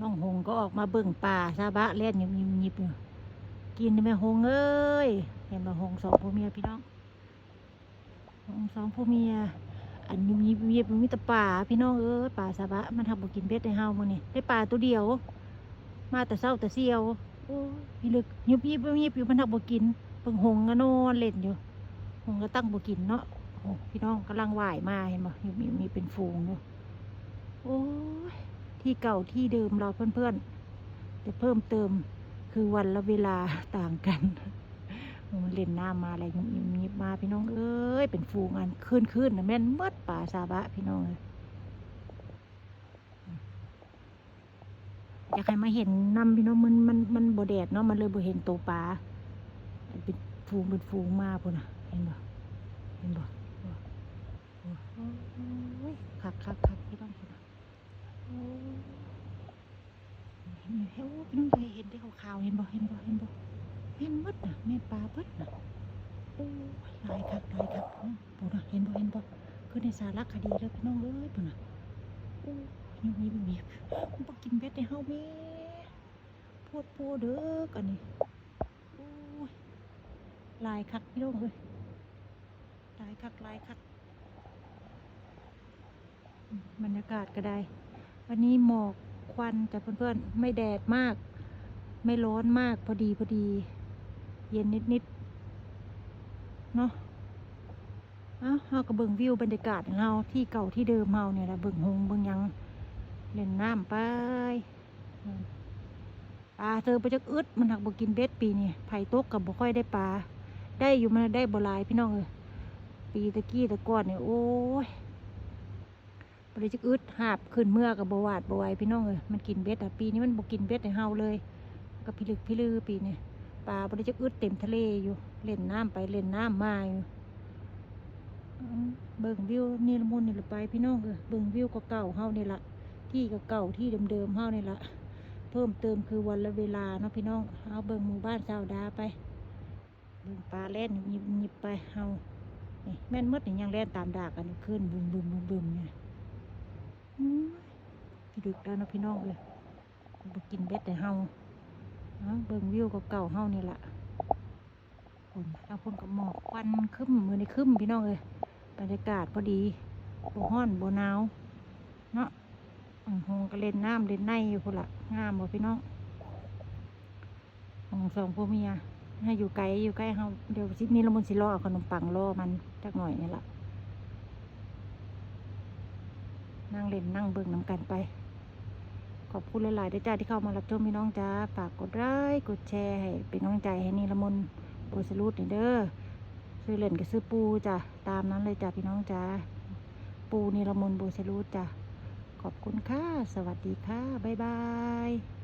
น้องหงก็ออกมาเบิ่งป่าซาบะเล่นยิบยิบยิบอยู่กินได้ไหมหงเอ้ยเห็นบ่หงสองผัวเมียพี่น้องหงสองผัวเมียอันยิบยิบยิบมีแต่ป่าพี่น้องเอ้ยป่าซาบะมันทำบ่กินเบ็ดในเฮามื้อนี้ได้ป่าตัวเดียว มาแต่เช้าแต่เสียวโอ้พี่ลึกยิบยิบยิบอยู่มันทำบ่กินเบิ่งหงก็นอนเล่นอยู่หงก็ตั้งบ่กินเนาะพี่น้องกำลังว่ายมาเห็นบ่ยิบยิบมีเป็นฝูงอยู่โอ้ย ที่เก่าที่เดิมเราเพื่อนๆ แต่เพิ่มเติมคือวันและเวลาต่างกันเล่นน้ำมาอะไรยิบยิบมาพี่น้องเอ้ยเป็นฟูงอันขึ้นขึ้นนะแม่นเมดป่าซาบะพี่น้องอยากให้มาเห็นนำพี่น้องมันมันมันบแดดเนาะมันเลยบ่เห็นตัวปลาเป็นฟูงเป็นฟูงมากพุ่นนะเห็นบ่เห็นบ่โอ้ยคักคักคักพี่น้องพุ่นน่ะ โอ้ เห็นเห็นโอ้พี่น้องเคยเห็นได้ขาวๆเห็นบ่เห็นบ่เห็นบ่แม่นมดน่ะแม่ปลาเบิดน่ะโอ้ยลายคักลายคักนะปู่น่ะเห็นบ่เห็นบ่คือในสารคดีเลยพี่น้องเอ้ยปู่น่ะโอ้ยยิบยิบบมันบ่กินเบ็ดในเฮาแม่โพดโพเด้อกันนี่โอ้ยลายคักพี่น้องเอ้ยลายคักลายคักบรรยากาศก็ได้ วันนี้หมอก ควันแต่เพื่อนๆไม่แดดมาก ไม่ร้อนมากพอดีพอดี เย็นนิดๆเนาะเอาเฮาก็เบิงวิวบรรยากาศของเฮาที่เก่าที่เดิมเฮาเนี่ยละเบิงหงเบิงยังเล่นน้ำไปอืมปลาเธอไปจักอึดมันหักบกินเบ็ดปีนี้ไผ่ตกกับบ่ค่อยได้ปลาได้อยู่มันได้บ่ลายพี่น้องเอ้ยปีตะกี้ตะก่อนเนี่ยโอ้ย บริจักอึดหาบขึ้นเมื่อกับบวาดบวายพี่น้องเอ้ยมันกินเบ็ดอะปีนี้มันบกินเบ็ดในเฮาเลยก็พิลึกพิลือปีนี้ปลาบริจักอึดเต็มทะเลอยู่ เล่นน้ำไปเล่นน้ำมาอยู่เบิ่งวิวนี่ละมุนนี่ละไปพี่น้องเอ้ยเบิ่งวิวก็เก่าเฮานี่ละที่ก็เก่าที่เดิมๆเฮานี่ละเพิ่มเติมคือวันและเวลาเนาะพี่น้องเอาเบิ่งหมู่บ้านชาวดาไปเบิ่งปลาเล่นหยิบหยิบไปเฮานี่แม่นมดนี่ยังเล่นตามดากันขึ้นบึมบึมบึมบึมเนี่ย ดึกแล้วนะพี่น้องเลยบกินเบ็ดแต่เฮาเบิ่งวิวเก่าๆเฮานี่แหละคนทาคนกับหมอกควันคึ้มมือในคึ้มพี่น้องเลยบรรยากาศพอดีบ่ฮ้อนบหนาวเนาะหงก็เล่นน้ำเล่นในอยู่พุ่นละงามบ่พี่น้องหงสองพ่อเมียให้อยู่ไกลอยู่ใกล้เฮาเดี๋ยวสินี้ละมุนสิรอเอาขนมปังรอมันจักหน่อยนี่แหละนั่งเล่นนั่งเบิ่งน้ำกันไป ขอบคุณหลายๆด้วยจ้าที่เข้ามารับชมพี่น้องจ้าฝากกดไลค์กดแชร์ให้เป็นกำลังใจให้นี่ละมนโบสรูดนี่เด้อซื้อเล่นกับซื้อปูจ้ะตามนั้นเลยจ้าพี่น้องจ้าปูนีละมนโบสรูดจ้ะขอบคุณค่ะ สวัสดีค่ะ บ๊ายบาย